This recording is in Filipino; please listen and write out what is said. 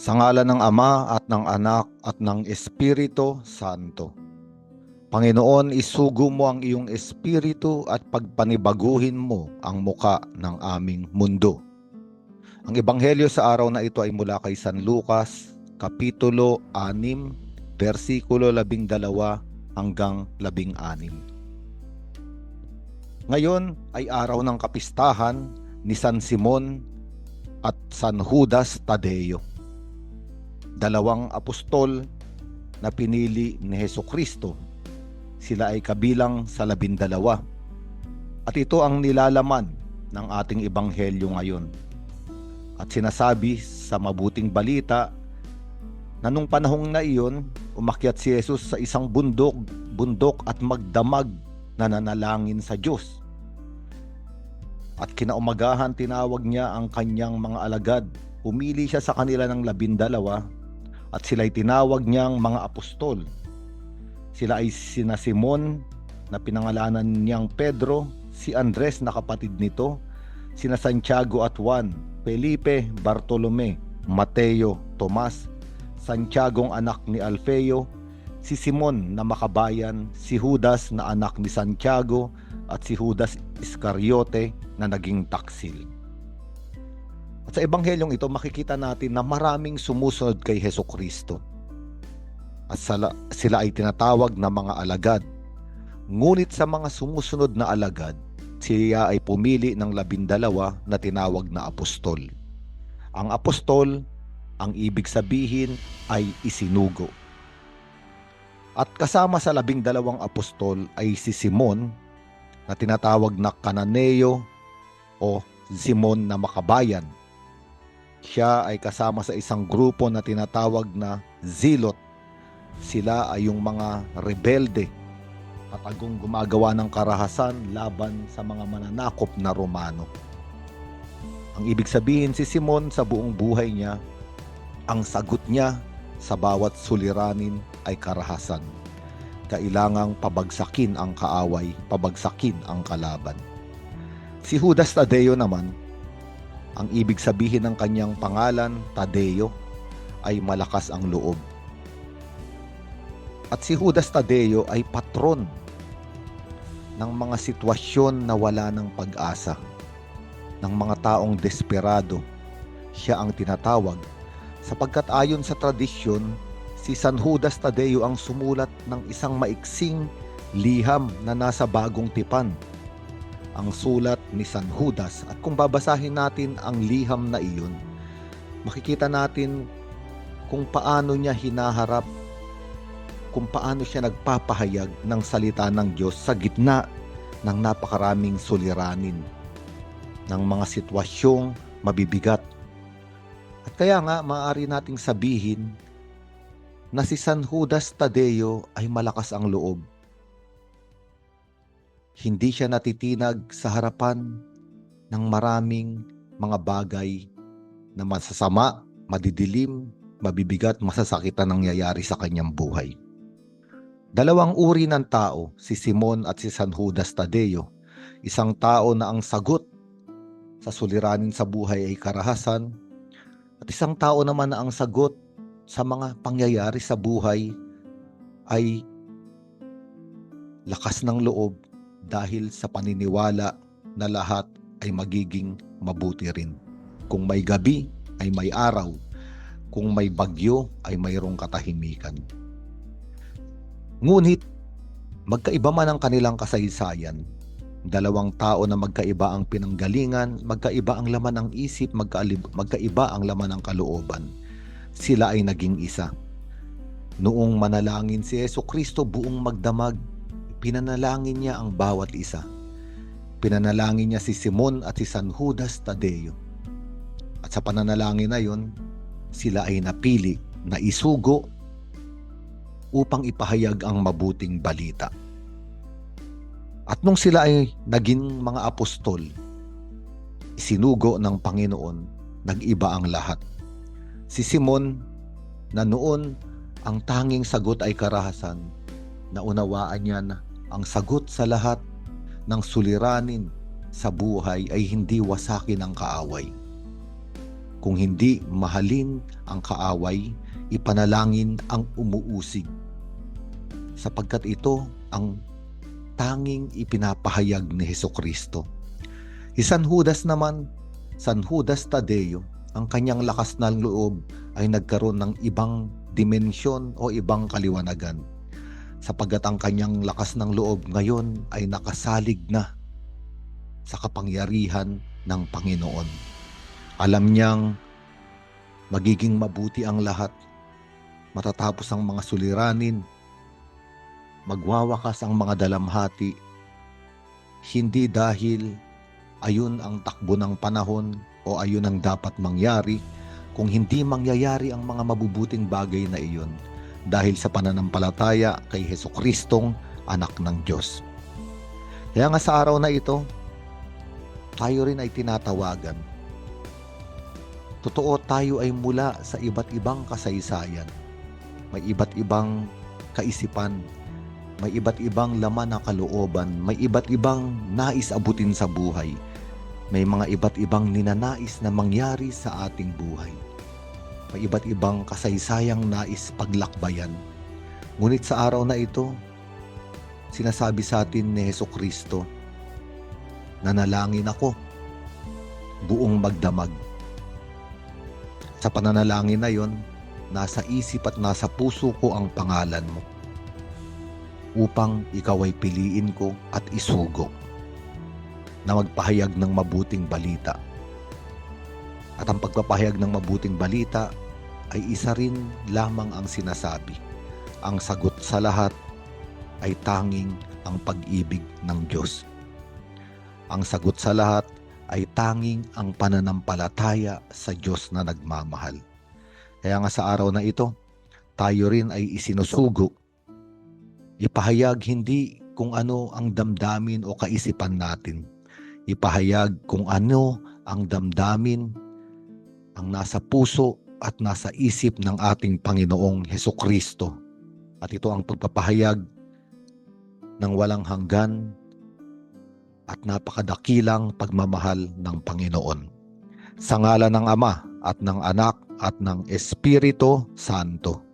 Sa ngala ng Ama at ng Anak at ng Espiritu Santo. Panginoon, isugo mo ang iyong espiritu at pagpanibaguhin mo ang muka ng aming mundo. Ang ebanghelyo sa araw na ito ay mula kay San Lucas, kapitulo 6, versikulo 12 hanggang 16. Ngayon ay araw ng kapistahan ni San Simon at San Judas Tadeo. Dalawang apostol na pinili ni Heso Kristo. Sila ay kabilang sa labindalawa. At ito ang nilalaman ng ating ebanghelyo ngayon. At sinasabi sa mabuting balita na nung panahong na iyon, umakyat si Jesus sa isang bundok, bundok at magdamag na nanalangin sa Diyos. At kinaumagahan tinawag niya ang kanyang mga alagad. Pumili siya sa kanila ng labindalawa at sila'y tinawag niyang mga apostol. Sila ay sina Simon na pinangalanan niyang Pedro, si Andres na kapatid nito, sina Santiago at Juan, Felipe, Bartolome, Mateo, Tomas, Santiago ang anak ni Alfeo, si Simon na makabayan, si Judas na anak ni Santiago, at si Judas Iscariote na naging taksil. At sa ebanghelyong ito makikita natin na maraming sumusunod kay Heso Kristo. At sala, sila ay tinatawag na mga alagad. Ngunit sa mga sumusunod na alagad, siya ay pumili ng labindalawa na tinawag na apostol. Ang apostol, ang ibig sabihin ay isinugo. At kasama sa labing dalawang apostol ay si Simon na tinatawag na Kananeo o Simon na Makabayan. Siya ay kasama sa isang grupo na tinatawag na Zilot. Sila ay yung mga rebelde at agong gumagawa ng karahasan laban sa mga mananakop na Romano. Ang ibig sabihin si Simon sa buong buhay niya, ang sagot niya sa bawat suliranin ay karahasan kailangang pabagsakin ang kaaway, pabagsakin ang kalaban. Si Judas Tadeo naman, ang ibig sabihin ng kanyang pangalan, Tadeo, ay malakas ang loob. At si Judas Tadeo ay patron ng mga sitwasyon na wala ng pag-asa, ng mga taong desperado. Siya ang tinatawag sapagkat ayon sa tradisyon, si San Judas Tadeo ang sumulat ng isang maiksing liham na nasa bagong tipan. Ang sulat ni San Judas at kung babasahin natin ang liham na iyon, makikita natin kung paano niya hinaharap, kung paano siya nagpapahayag ng salita ng Diyos sa gitna ng napakaraming suliranin, ng mga sitwasyong mabibigat. At kaya nga, maaari nating sabihin na si San Judas Tadeo ay malakas ang loob. Hindi siya natitinag sa harapan ng maraming mga bagay na masasama, madidilim, mabibigat, masasakit na nangyayari sa kanyang buhay. Dalawang uri ng tao, si Simon at si San Judas Tadeo. Isang tao na ang sagot sa suliranin sa buhay ay karahasan, at isang tao naman na ang sagot sa mga pangyayari sa buhay ay lakas ng loob dahil sa paniniwala na lahat ay magiging mabuti rin. Kung may gabi ay may araw, kung may bagyo ay mayroong katahimikan. Ngunit magkaiba man ang kanilang kasaysayan, dalawang tao na magkaiba ang pinanggalingan, magkaiba ang laman ng isip, magkaiba ang laman ng kalooban sila ay naging isa. Noong manalangin si Yeso Kristo buong magdamag, pinanalangin niya ang bawat isa. Pinanalangin niya si Simon at si San Judas Tadeo. At sa pananalangin na yon, sila ay napili na isugo upang ipahayag ang mabuting balita. At nung sila ay naging mga apostol, isinugo ng Panginoon, nag-iba ang lahat Si Simon na noon ang tanging sagot ay karahasan, naunawaan niya na ang sagot sa lahat ng suliranin sa buhay ay hindi wasakin ang kaaway. kung hindi mahalin ang kaaway, ipanalangin ang umuusig. Sapagkat ito ang tanging ipinapahayag ni Heso Kristo. Si San Judas naman, San Judas Tadeo, ang kanyang lakas ng loob ay nagkaroon ng ibang dimensyon o ibang kaliwanagan. Sapagkat ang kanyang lakas ng loob ngayon ay nakasalig na sa kapangyarihan ng Panginoon. Alam niyang magiging mabuti ang lahat. Matatapos ang mga suliranin, magwawakas ang mga dalamhati, hindi dahil ayun ang takbo ng panahon o ayun ang dapat mangyari, kung hindi mangyayari ang mga mabubuting bagay na iyon dahil sa pananampalataya kay Heso Kristong anak ng Diyos. Kaya nga sa araw na ito, tayo rin ay tinatawagan. Totoo tayo ay mula sa iba't ibang kasaysayan. May iba't ibang kaisipan, may iba't ibang laman ng kalooban, may iba't ibang nais abutin sa buhay. May mga iba't ibang ninanais na mangyari sa ating buhay. May iba't ibang kasaysayang nais paglakbayan. Ngunit sa araw na ito, sinasabi sa atin ni Heso Kristo, nanalangin ako, buong magdamag. Sa pananalangin na yon, nasa isip at nasa puso ko ang pangalan mo upang ikaw ay piliin ko at isugo na magpahayag ng mabuting balita. At ang pagpapahayag ng mabuting balita ay isa rin lamang ang sinasabi. Ang sagot sa lahat ay tanging ang pag-ibig ng Diyos. Ang sagot sa lahat ay tanging ang pananampalataya sa Diyos na nagmamahal. Kaya nga sa araw na ito, tayo rin ay isinusugo Ipahayag hindi kung ano ang damdamin o kaisipan natin. Ipahayag kung ano ang damdamin, ang nasa puso at nasa isip ng ating Panginoong Heso Kristo. At ito ang pagpapahayag ng walang hanggan at napakadakilang pagmamahal ng Panginoon. Sa ngala ng Ama at ng Anak at ng Espiritu Santo.